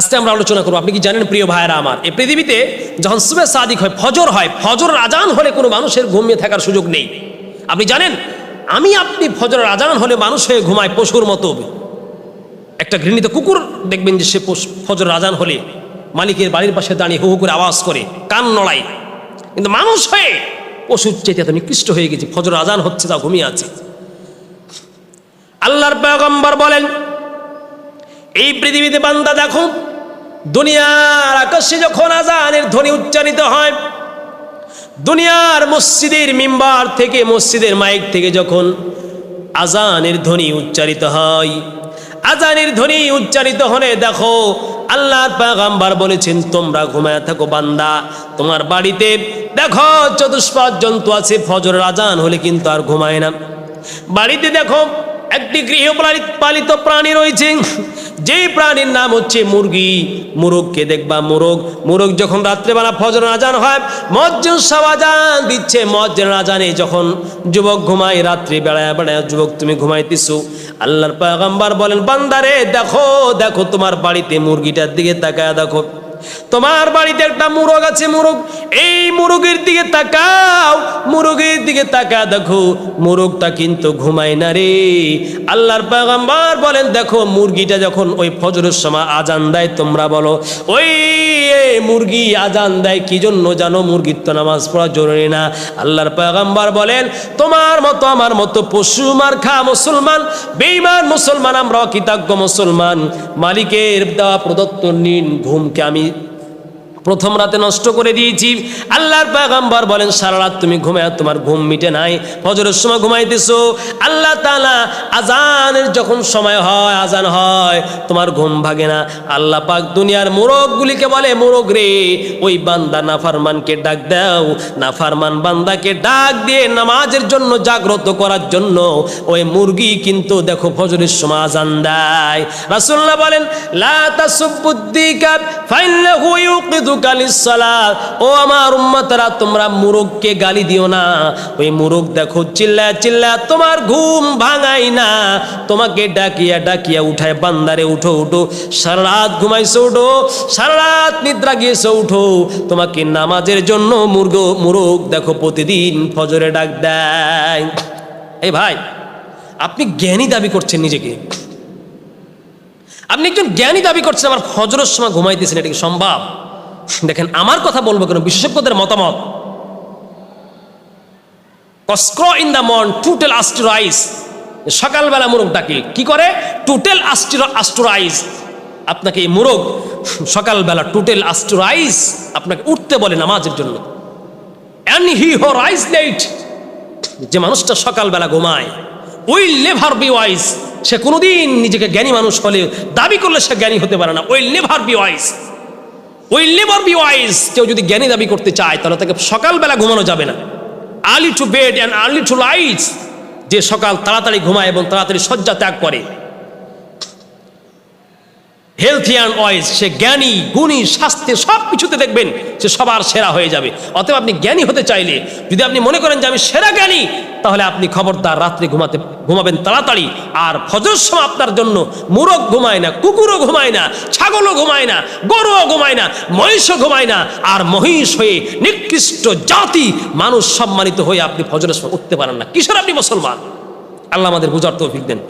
আজকে আমরা আলোচনা করব। আপনি কি জানেন, প্রিয় ভাইয়েরা আমার, এই পৃথিবীতে যখন সুবে সাদিক হয়, ফজর হয় ফজর আজান হলে কোনো মানুষের ঘুমিয়ে থাকার সুযোগ নেই। আপনি জানেন, আমি আপনি ফজর আজান হলে মানুষ হয়ে ঘুমায় পশুর মতো। একটা ঘৃণিত কুকুর দেখবেন যে সে ফজর আজান হলে মালিকের বাড়ির পাশে দাঁড়িয়ে হু করে আওয়াজ করে, কান নড়ায়। কিন্তু মানুষ হয়ে পশুর চেয়ে এত নিকৃষ্ট হয়ে গেছে ফজর আজান হচ্ছে তা ঘুমিয়ে আছে। আল্লাহর পয়গম্বর বলেন, এই পৃথিবীতে বান্দা দেখো দুনিয়ার আকাশে যখন আজানের ধ্বনি উচ্চারিত হয়, দুনিয়ার মসজিদের মিম্বার থেকে, মসজিদের মাইক থেকে যখন আজানের ধ্বনি উচ্চারিত হয়, আজানের ধ্বনি উচ্চারিত হলে দেখো আল্লাহর পাগাম্বার বলেছেন, তোমরা ঘুমায় থাকো বান্দা, তোমার বাড়িতে দেখো চতুষ্পাদ জন্তু আছে ফজর আজান হলে কিন্তু আর ঘুমায় না। বাড়িতে দেখো একটি গৃহপালিত পালিত প্রাণী রয়েছে যে প্রাণীর নাম হচ্ছে মুরগি, মুরগকে দেখবা মুরগ মুরগ যখন রাত্রেবেলা ফজর আজান হয় মজ্জুর সব দিচ্ছে, মজ্জের আজানে যখন যুবক ঘুমায়, রাত্রি বেড়ায় বেড়ায় যুবক তুমি ঘুমাইতেছো, আল্লাহর পয়গম্বর বলেন, বান্দারে, দেখো দেখো তোমার বাড়িতে মুরগিটার দিকে তাকায়, দেখো। তোমার বাড়িতে একটা মুরগ আছে, মুরগ, এই মুরগের দিকে তাকাও তাকা দেখো, মুরগটা কিন্তু ঘুমায় না রে। আল্লাহর পয়গম্বর বলেন, দেখো, মুরগিটা যখন ওই ফজরের সময় আজান দেয়, তোমরা বলো, ওই মুরগি আজান দেয়, কি জন্য জানো মুরগির তো নামাজ পড়া জরুরি না? আল্লাহর পয়গম্বর বলেন, তোমার মতো, আমার মতো পশু মার খা, মুসলমান বেইমান মুসলমান আমরা কৃতজ্ঞ মুসলমান। মালিকের দেওয়া প্রদত্ত নিন ঘুমকে আমি প্রথম রাতে নষ্ট করে দিয়েছি। আল্লাহর পাগাম্বার বলেন, সারা রাত তুমি ঘুমায়, তোমার ঘুম মিটে নাই। ফজরের সময় ঘুমাইতেছো। আল্লাহ তালা আজানের যখন সময় হয় আজান হয়, তোমার ঘুম ভাগে না। আল্লাহ পাক দুনিয়ার মোরগগুলিকে বলে, মোরগ রে, ওই বান্দা নাফারমানকে ডাক দাও। নাফারমান বান্দাকে ডাক দিয়ে নামাজের জন্য জাগ্রত করার জন্য ওই মুরগি কিন্তু দেখো ফজরের সময় আজান দেয়। রাসূলুল্লাহ বলেন, লা তাসুবুদ্দিকা ফাইন্নাহু লিসসালাত ও আমার উম্মতরা, তোমরা মুরগকে গালি দিও না। ওই মুরগ দেখো চিল্লা চিল্লা তোমার ঘুম ভাঙাই না। তোমাকে ডাকিয়া ডাকিয়া উঠায় বান্দারে, উঠো উঠো। সারা রাত ঘুমাইছো, উঠো। সারা রাত নিদ্রা গিয়েছো, উঠো। তোমাকে নামাজের জন্য মুরগ মুরগ দেখো প্রতিদিন ফজরে ডাক দেয়। এই ভাই, আপনি জ্ঞানী দাবি করছেন নিজেকে। আপনি একজন জ্ঞানী দাবি করছেন আমার ফজরের সময় ঘুমাইতেছেন, এটা কি সম্ভব? দেখেন, আমার কথা বলব কেন? বিশেষজ্ঞদের মতামত। Cocks crow in the morn to tell us to rise সকালবেলা মুরগ ডাকে কি করে? টুটেল আস্টোরাইজ আপনাকে এই মুরগ সকালবেলা টুটেল আস্টোরাইজ আপনাকে উঠতে বলে নামাজের জন্য। অ্যান্ড হি হো রাইজ লেট। যে মানুষটা সকালবেলা ঘুমায়, উইল নেভার বি ওয়াইজ সে কোনোদিন নিজেকে জ্ঞানী মানুষ হলে দাবি করলে সে জ্ঞানী হতে পারে না। Will never be wise will never be wise কেউ যদি জ্ঞানী দাবি করতে চায়, তাহলে তাকে সকালবেলা ঘুমানো যাবে না। Early to bed and early to light যে সকাল তাড়াতাড়ি ঘুমায় এবং তাড়াতাড়ি শয্যা ত্যাগ করে। হেলথি অ্যান্ড ওয়াইজ সে জ্ঞানী, গুণী স্বাস্থ্যে সব কিছুতে দেখবেন সে সবার সেরা হয়ে যাবে। অতএব আপনি জ্ঞানী হতে চাইলে, যদি আপনি মনে করেন যে আমি সেরা জ্ঞানী, তাহলে আপনি খবরদার রাত্রে ঘুমাতে, ঘুমাবেন তাড়াতাড়ি। আর ফজর সময় আপনার জন্য মুরগ ঘুমায় না, কুকুরও ঘুমায় না, ছাগলও ঘুমায় না, গরুও ঘুমায় না, মহিষও ঘুমায় না, আর মহিষ হয়ে নিকৃষ্ট জাতি, মানুষ সম্মানিত হয়ে আপনি ফজরের সময় উঠতে পারেন না। কিসের আপনি মুসলমান? আল্লাহ আমাদের বুঝার তৌফিক দেন।